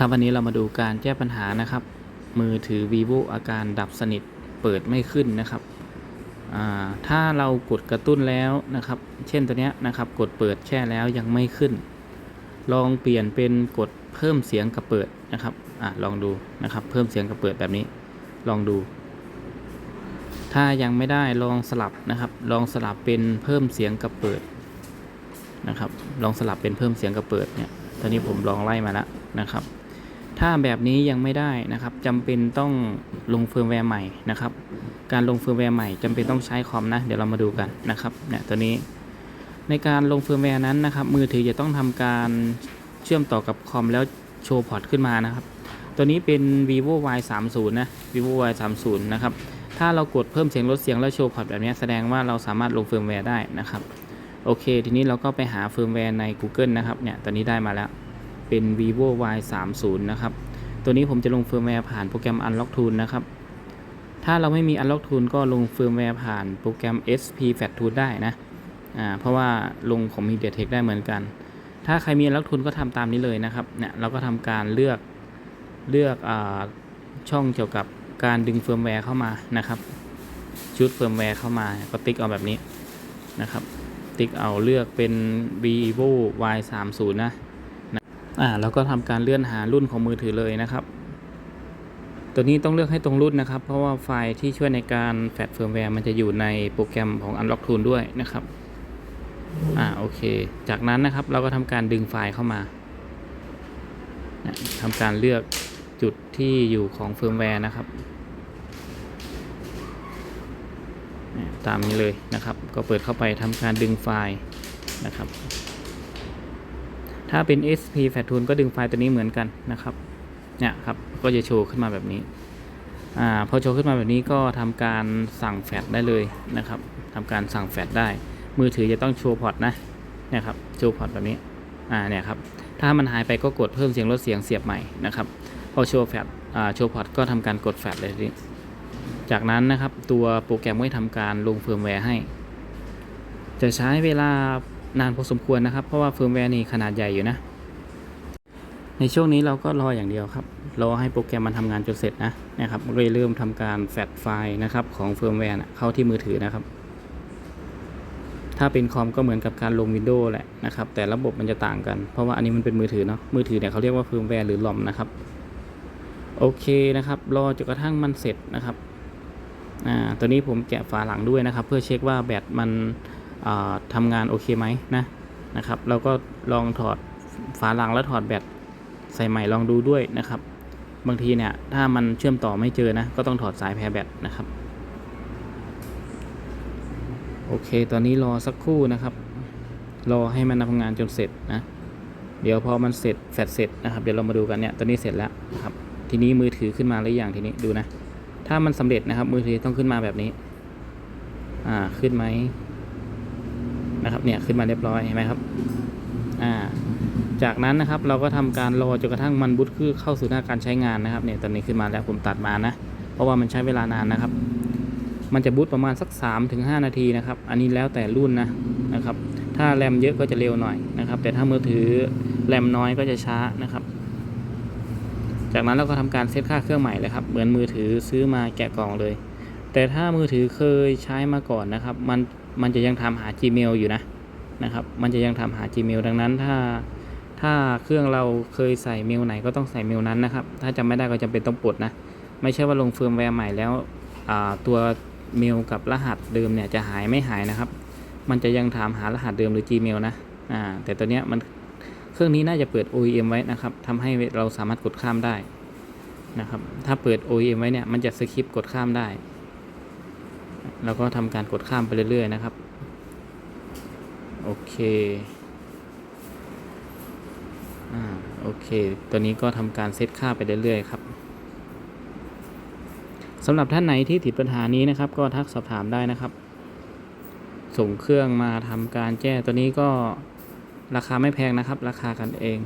ครับวันนี้เรามาดูการแก้ปัญหานะครับ มือถือ vivo อาการดับสนิทเปิดไม่ขึ้นนะครับถ้าเรากดกระตุ้นแล้วนะครับ เช่นตัวเนี้ยนะครับกดเปิดแช่แล้วยังไม่ขึ้น ลองเปลี่ยนเป็นกดเพิ่มเสียงกับเปิดนะครับอลองดูนะครับ เพิ่มเสียงกับเปิดแบบนี้ ลองดู ถ้ายังไม่ได้ลองสลับนะครับ ลองสลับเป็นเพิ่มเสียงกับเปิดนะครับ ลองสลับเป็นเพิ่มเสียงกับเปิดเนี่ยตอนนี้ผมลองไล่มาแล้วนะครับ ถ้าแบบนี้ยังไม่ได้นะครับจำเป็นต้องลงเฟิร์มแวร์ใหม่นะครับ การลงเฟิร์มแวร์ใหม่จำเป็นต้องใช้คอมนะ เดี๋ยวเรามาดูกันนะครับเนี่ยตัวนี้ ในการลงเฟิร์มแวร์นั้นนะครับ มือถือจะต้องทำการเชื่อมต่อกับคอมแล้วโชว์พอร์ตขึ้นมานะครับ ตัวนี้เป็น vivo y 3 0นะ vivo y 3 0นะครับ ถ้าเรากดเพิ่มเสียงลดเสียงแล้วโชว์พอร์ตแบบนี้แสดงว่าเราสามารถลงเฟิร์มแวร์ได้นะครับ โอเค ทีนี้เราก็ไปหาเฟิร์มแวร์ใน Google นะครับ เนี่ย ตอนนี้ได้มาแล้ว เป็น vivo y 3 0นะครับ ตัวนี้ผมจะลงเฟิร์มแวร์ผ่านโปรแกรม unlock tool นะครับ ถ้าเราไม่มี unlock tool ก็ลงเฟิร์มแวร์ผ่านโปรแกรม sp fat tool ได้นะ อ่า เพราะว่าลงของ MediaTek ได้เหมือนกัน ถ้าใครมี unlock tool ก็ทำตามนี้เลยนะครับ เนี่ย เราก็ทำการเลือก เลือกอ่าช่องเกี่ยวกับการดึงเฟิร์มแวร์เข้ามานะครับ ชุดเฟิร์มแวร์เข้ามาก็ติ๊กเอาแบบนี้นะครับ ติ๊กเอาเลือกเป็น vivo y 3 0นะ อ่าแล้วก็ทำการเลื่อนหารุ่นของมือถือเลยนะครับ ตัวนี้ต้องเลือกให้ตรงรุ่นนะครับ เพราะว่าไฟล์ที่ช่วยในการแฟดเฟิร์มแวร์มันจะอยู่ในโปรแกรมของ Unlock Tool ด้วยนะครับอ่าโอเค จากนั้นนะครับเราก็ทำการดึงไฟล์เข้ามานะทำการเลือกจุดที่อยู่ของเฟิร์มแวร์นะครับตามนี้เลยนะครับ ก็เปิดเข้าไปทำการดึงไฟล์นะครับ ถ้าเป็น SP Fat Tool ก็ดึงไฟล์ตัวนี้เหมือนกันนะครับ เนี่ยครับ ก็จะโชว์ขึ้นมาแบบนี้ อ่า พอโชว์ขึ้นมาแบบนี้ก็ทำการสั่งแฟลชได้เลยนะครับทำการสั่งแฟลชได้ มือถือจะต้องโชว์พอร์ตนะ เนี่ยครับ โชว์พอร์ตแบบนี้ อ่า เนี่ยครับ ถ้ามันหายไปก็กดเพิ่มเสียงลดเสียงเสียบใหม่นะครับ พอโชว์แฟลชอ่า โชว์พอร์ตก็ทำการกดแฟลชเลยทีนี้จากนั้นนะครับตัวโปรแกรมก็จะทำการลงเฟิร์มแวร์ให้ จะใช้เวลา นานพอสมควรนะครับ เพราะว่าเฟิร์มแวร์นี่ขนาดใหญ่อยู่นะ ในช่วงนี้เราก็รออย่างเดียวครับ รอให้โปรแกรมมันทำงานจนเสร็จนะนะครับเลยเริ่มทำการแฟลชไฟล์นะครับของเฟิร์มแวร์เข้าที่มือถือนะครับ ถ้าเป็นคอมก็เหมือนกับการลง Windows แหละนะครับ แต่ระบบมันจะต่างกัน เพราะว่าอันนี้มันเป็นมือถือเนาะ มือถือเนี่ยเขาเรียกว่าเฟิร์มแวร์หรือลอมนะครับ โอเคนะครับ รอจนกระทั่งมันเสร็จนะครับ อ่า ตัวนี้ผมแกะฝาหลังด้วยนะครับ เพื่อเช็คว่าแบตมันอ ทำงานโอเคไหมนะนะครับเราก็ลองถอดฝาหลังแล้วถอดแบตใส่ใหม่ลองดูด้วยนะครับ บางทีเนี่ยถ้ามันเชื่อมต่อไม่เจอนะก็ต้องถอดสายแพรแบตนะครับโอเค ตอนนี้รอสักครู่นะครับ รอให้มันทำงานจนเสร็จนะ เดี๋ยวพอมันเสร็จแฟดเสร็จนะครับ เดี๋ยวเรามาดูกันเนี่ย ตอนนี้เสร็จแล้วนะครับ ทีนี้มือถือขึ้นมาหรือยังทีนี้ดูนะ ถ้ามันสำเร็จนะครับ มือถือต้องขึ้นมาแบบนี้ อ่า ขึ้นไหม นะครับเนี่ยขึ้นมาเรียบร้อยเห็นไหมครับอ่าจากนั้นนะครับเราก็ทำการรอจนกระทั่งมันบูตคือเข้าสู่หน้าการใช้งานนะครับเนี่ยตอนนี้ขึ้นมาแล้วผมตัดมานะ เพราะว่ามันใช้เวลานานนะครับ มันจะบูตประมาณสัก3ถึง5นาทีนะครับอันนี้แล้วแต่รุ่นนะนะครับ ถ้าแรมเยอะก็จะเร็วหน่อยนะครับ แต่ถ้ามือถือแรมน้อยก็จะช้านะครับ จากนั้นเราก็ทำการเซตค่าเครื่องใหม่เลยครับเหมือนมือถือซื้อมาแกะกล่องเลย แต่ถ้ามือถือเคยใช้มาก่อนนะครับ มัน มันจะยังทำหา Gmail อยู่นะนะครับ มันจะยังทำหา Gmail ดังนั้นถ้าถ้าเครื่องเราเคยใส่เมลไหนก็ต้องใส่เมลนั้นนะครับ ถ้าจำไม่ได้ก็จำเป็นต้องปลดนะ ไม่ใช่ว่าลงเฟิร์มแวร์ใหม่แล้วตัวเมลกับรหัสเดิมเนี่ยจะหายไม่หายนะครับ มันจะยังถามหารหัสเดิมหรือ Gmail นะอ่าแต่ตัวเนี้ยมันเครื่องนี้น่าจะเปิด OEM ไว้นะครับทำให้เราสามารถกดข้ามได้นะครับ ถ้าเปิด OEM ไว้เนี่ยมันจะสคิปกดข้ามได้ แล้วก็ทำการกดข้ามไปเรื่อยๆนะครับ โอเคอ่าโอเค ตัวนี้ก็ทำการเซตค่าไปเรื่อยๆครับสำหรับท่านไหนที่ติดปัญหานี้นะครับ ก็ทักสอบถามได้นะครับ ส่งเครื่องมาทำการแก้ตัวนี้ก็ราคาไม่แพงนะครับ ราคากันเอง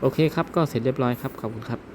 โอเคครับ ก็เสร็จเรียบร้อยครับ ขอบคุณครับ